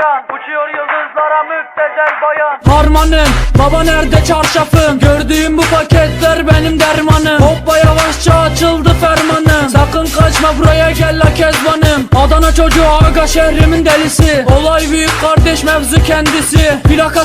Uçuyor yıldızlara müptezel bayan. Harmanım baba nerede çarşafım? Gördüğüm bu paketler benim dermanım. Hoppa yavaşça açıldı fermanım. Sakın kaçma buraya gel la kezbanım. Adana çocuğu aga şehrimin delisi. Olay büyük kardeş mevzu kendisi. Plaka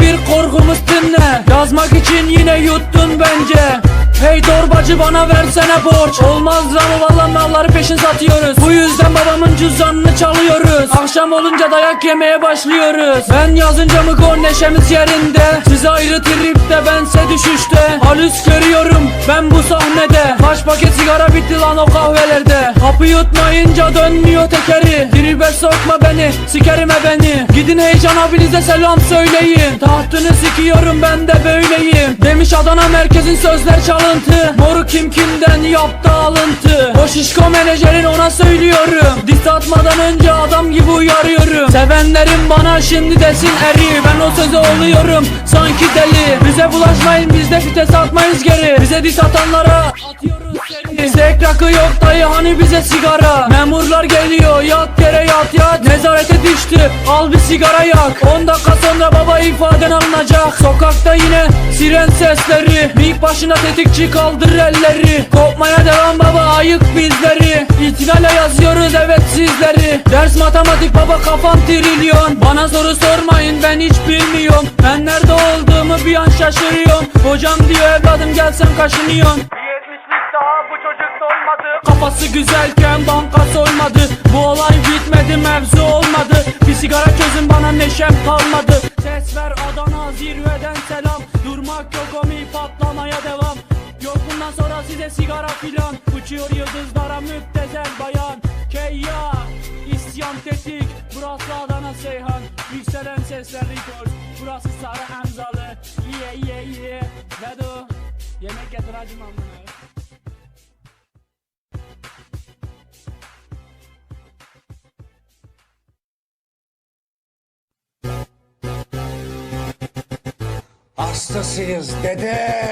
01 korkumuz dinle. Yazmak için yine yuttun bence. Hey torbacı bana versene borç. Olmaz ama valla malları peşin satıyoruz. Bu yüzden babamın cüzdanını çalıyoruz. Akşam olunca dayak yemeye başlıyoruz. Ben yazınca mı gol neşemiz yerinde? Siz ayrı tripte bense düşüşte. Halüs görüyorum ben bu sahnede. Kaç paket sigara bitti lan o kahvelerde. Hapı yutmayınca dönmüyor tekeri. Tribe sokma beni sikerim e beni. Gidin heyecan abinize selam söyleyin. Tahtını sikiyorum ben de böyleyim. Demiş Adana merkezin sözler çalıntı. Moru kim kimden yaptı alıntı. O şişko menajerin ona söylüyorum. Diss atmadan önce adam gibi uyarıyorum. Sevenlerim bana şimdi desin eri. Ben o söze oluyorum. Sanki deli. Bize bulaşmayın biz de fites atmayız geri. Bize diss atanlara atıyoruz Sek rakı yok dayı hani bize sigara? Memurlar geliyor yat yere yat yat. Nezarete düştü al bir sigara yak. 10 dakika sonra baba ifaden alınacak. Sokakta yine siren sesleri. Mik başına tetikçi kaldır elleri. Kopmaya devam baba ayık bizleri. İtilale yazıyoruz evet sizleri. Ders matematik baba kafam trilyon. Bana soru sormayın ben hiç bilmiyorum. Ben nerede olduğumu bir an şaşırıyorum. Hocam diyor evladım gelsen kaşınıyorsun çocuk dolmadı Kafası güzelken banka soymadı. Bu olay bitmedi mevzu olmadı. Bir sigara çözün bana neşem kalmadı. Ses ver Adana zirveden selam. Durmak yok omi patlamaya devam. Yok bundan sonra size sigara filan. Uçuyor yıldızlara müptezel bayan. Keyya isyan tetik. Burası Adana Seyhan. Yükselen sesler record. Burası Sarı Emzalı. Ye ye ye. Vedo. Yemek getir hacım Hastasıyız dede.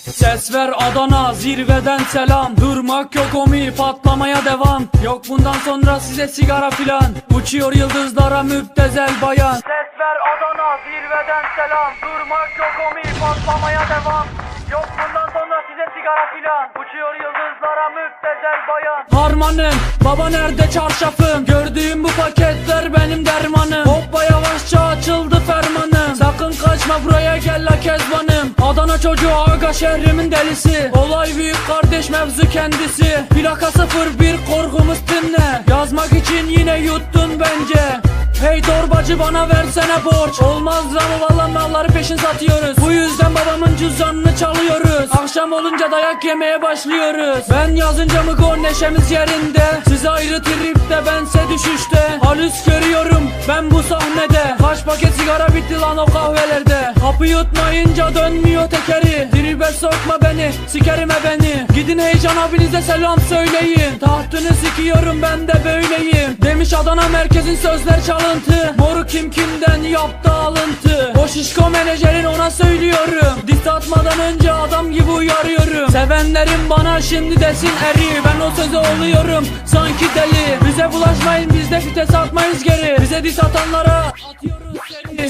Ses ver Adana zirveden selam. Durmak yok omi patlamaya devam. Yok bundan sonra size sigara filan. Uçuyor yıldızlara müptezel bayan. Ses ver Adana zirveden selam. Durmak yok omi patlamaya devam. Yok bundan sonra size sigara filan. Uçuyor yıldızlara müptezel bayan. Harmanım baba nerede çarşafım? Gördüğüm bu paketler benim kezbanım Adana çocuğu aga şehrimin delisi. Olay büyük kardeş mevzu kendisi. Plaka 01 korkumuz dinle. Yazmak için yine yuttun bence. Hey torbacı bana versene borç. Olmaz ama valla malları peşin satıyoruz. Bu yüzden babamın cüzdanını çalıyoruz Akşam olunca dayak yemeye başlıyoruz. Ben yazınca mı gol neşemiz yerinde? Siz ayrı tripte bense düşüşte. Halüs görüyorum ben bu sahnede. Kaç paket sigara bitti lan o kahvelerde. Hapı yutmayınca dönmüyor tekeri. Tribe sokma beni sikerim e beni. Gidin heyecan abinize selam söyleyin. Tahtını sikiyorum ben de böyleyim. Demiş Adana merkezin sözler çalıntı. Moru kim kimden yaptı alıntı? O şişko menajerin ona söylüyorum. Diss atmadan önce gibi uyarıyorum Sevenlerim bana şimdi desin eri. Ben o söze oluyorum. Sanki deli. Bize bulaşmayın biz de fites atmayız geri. Bize diss atanlara atıyoruz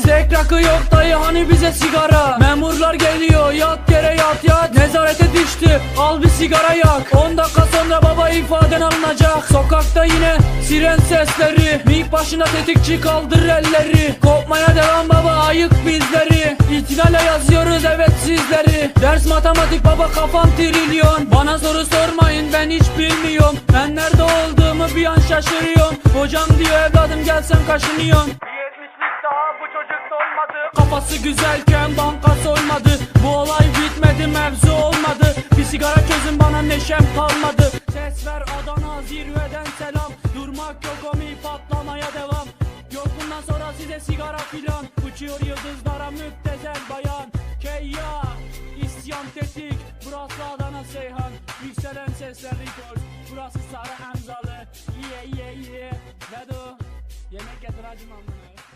Sek rakı yok dayı hani bize sigara? Memurlar geliyor yat yere yat yat. Nezarete düştü al bir sigara yak. 10 dakika sonra baba ifaden alınacak. Sokakta yine siren sesleri. Mik başına tetikçi kaldır elleri. Kopmaya devam baba ayık bizleri. İtilale yazıyoruz evet sizleri. Ders matematik baba kafam trilyon. Bana soru sormayın ben hiç bilmiyorum. Ben nerede olduğumu bir an şaşırıyorum. Hocam diyor evladım gelsen kaşınıyorsun çocuk dolmadı Kafası güzelken banka soymadı. Bu olay bitmedi mevzu olmadı. Bir sigara çözün bana neşem kalmadı. Ses ver Adana zirveden selam. Durmak yok omi patlamaya devam? Yok bundan sonra size sigara filan. Uç Uçuyor yıldızlara müptezel bayan. Keyya İsyan tetik. Burası Adana Seyhan. Yükselen sesler record Burası Sarı Emzalı. Yeah yeah yeah Vedo Yemek getir hacım amına